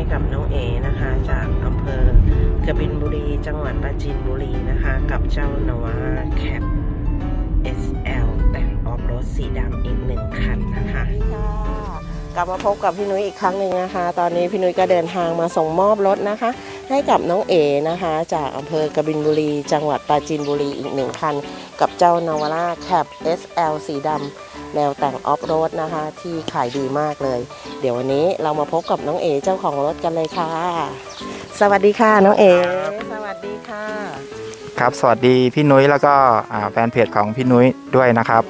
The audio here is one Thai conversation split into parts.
ให้กับน้องเอนะคะ จากอำเภอกบินบุรี จังหวัดปราจีนบุรีนะคะ กับเจ้านวาแคป กลับมาพบกับพี่นุ้ยอีกครั้งหนึ่งนะคะ ตอนนี้พี่นุ้ยก็เดินทางมาส่งมอบรถนะคะ ให้กับน้องเอนะคะ จากอำเภอกบินบุรี จังหวัดปราจีนบุรีอีกหนึ่งคัน กับเจ้านาวาร่าแคป SL สีดำแนวแต่งออฟโรดนะคะ ที่ขายดีมากเลย เดี๋ยววันนี้เรามาพบกับน้องเอเจ้าของรถกันเลยค่ะ สวัสดีค่ะน้องเอสวัสดีค่ะ ครับ สวัสดีพี่นุ้ยแล้วก็แฟนเพจของพี่นุ้ยด้วยนะครับ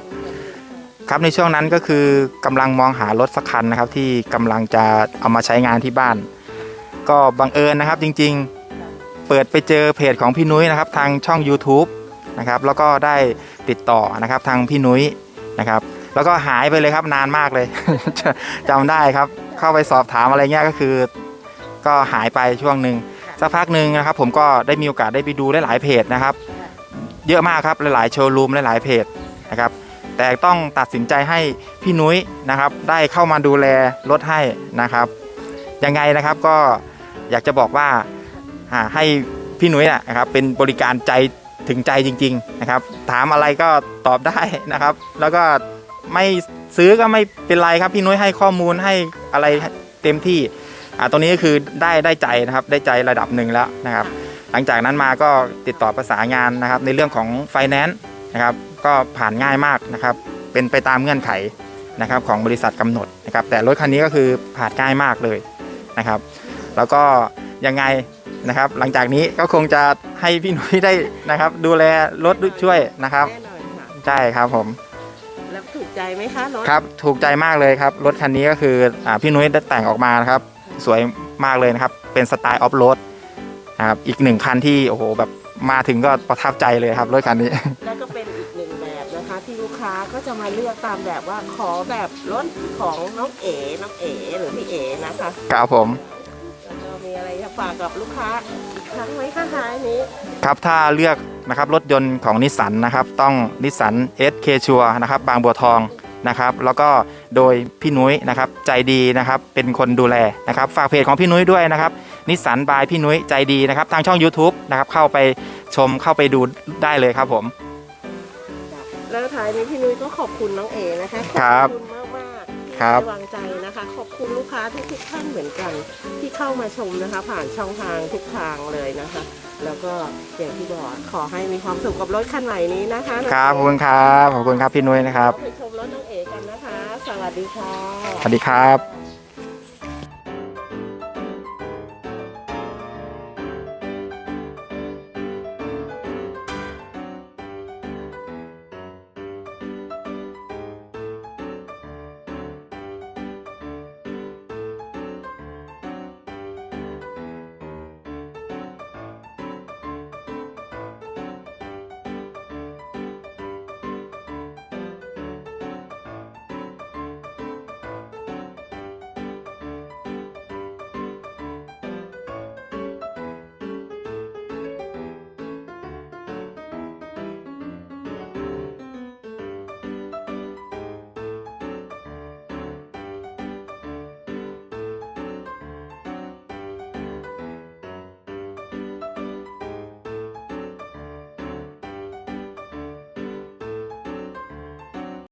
ครับในช่วงนั้นก็คือกำลังมองหารถสักคันนะครับ ที่กำลังจะเอามาใช้งานที่บ้าน ก็บังเอิญนะครับจริงๆ เปิดไปเจอเพจของพี่นุ้ยนะครับ ทางช่อง YouTube นะครับแล้วก็ได้ติดต่อนะครับทางพี่นุ้ยนะครับ แล้วก็หายไปเลยครับนานมากเลยจำได้ครับ เข้าไปสอบถามอะไรเงี้ยก็คือ ก็หายไปช่วงหนึ่งสักพักหนึ่งนะครับ ผมก็ได้มีโอกาสได้ไปดูหลายๆเพจนะครับ เยอะมากครับหลายๆโชว์รูมหลายๆเพจนะครับ แต่ต้องตัดสินใจให้พี่นุ้ยนะครับ ได้เข้ามาดูแลรถให้นะครับ ยังไงนะครับก็อยากจะบอกว่าให้พี่นุ้ยนะครับ เป็นบริการใจถึงใจจริง ๆนะครับ ถามอะไรก็ตอบได้นะครับ แล้วก็ไม่ซื้อก็ไม่เป็นไรครับ พี่นุ้ยให้ข้อมูลให้อะไรเต็มที่อ่าตรงนี้ก็คือได้ได้ใจนะครับ ได้ใจระดับหนึ่งแล้วนะครับ หลังจากนั้นมาก็ติดต่อประสานงานนะครับ ในเรื่องของไฟแนนซ์ นะครับ ก็ผ่านง่ายมากนะครับ เป็นไปตามเงื่อนไขนะครับของบริษัทกำหนดนะครับ แต่รถคันนี้ก็คือผ่านง่ายมากเลยนะครับ แล้วก็ยังไงนะครับ หลังจากนี้ก็คงจะให้พี่หนุ่ยได้นะครับ ดูแลรถช่วยนะครับแน่นอนค่ะใช่ครับผม แล้วถูกใจไหมคะรถครับถูกใจมากเลยครับ รถคันนี้ก็คืออาพี่นุ้ยได้แต่งออกมานะครับ สวยมากเลยนะครับ เป็นสไตล์ออฟโรดนะครับอีกหนึ่งคันที่โอ้โหแบบมาถึงก็ประทับใจเลยครับรถคันนี้ แล้วก็ คะที่ลูกค้าก็จะมาเลือกตามแบบว่าขอแบบรถของน้องเอ๋น้องเอ๋หรือพี่เอ๋นะคะครับผมแล้วก็มีอะไรจะฝากกับลูกค้าอีกครั้งไหมคะท้ายนี้ ครับถ้าเลือกนะครับรถยนต์ของนิสสันนะครับต้องนิสสัน SK ชัวนะครับบางบัวทองนะครับแล้วก็โดยพี่นุ้ยนะครับใจดีนะครับเป็นคนดูแลนะครับฝากเพจของพี่นุ้ยด้วยนะครับนิสสันบายพี่นุ้ยใจดีนะครับทางช่อง YouTube นะครับเข้าไปชมเข้าไปดูได้เลยครับผม แล้วท้ายนี้พี่นุ้ยก็ขอบคุณน้องเอ๋นะคะครับขอบคุณมากมากๆที่ครับไว้วางใจนะคะ ขอบคุณลูกค้าทุกทุกๆท่านเหมือนกัน ที่เข้ามาชมนะคะ ผ่านช่องทางทุกทางเลยนะคะ แล้วก็อย่างที่บอกขอให้มีความสุขกับรถคันใหม่นี้นะคะครับขอบคุณครับขอบคุณครับพี่นุ้ยนะครับไปชมรถน้องเอ๋กันนะคะ สวัสดีค่ะสวัสดีครับ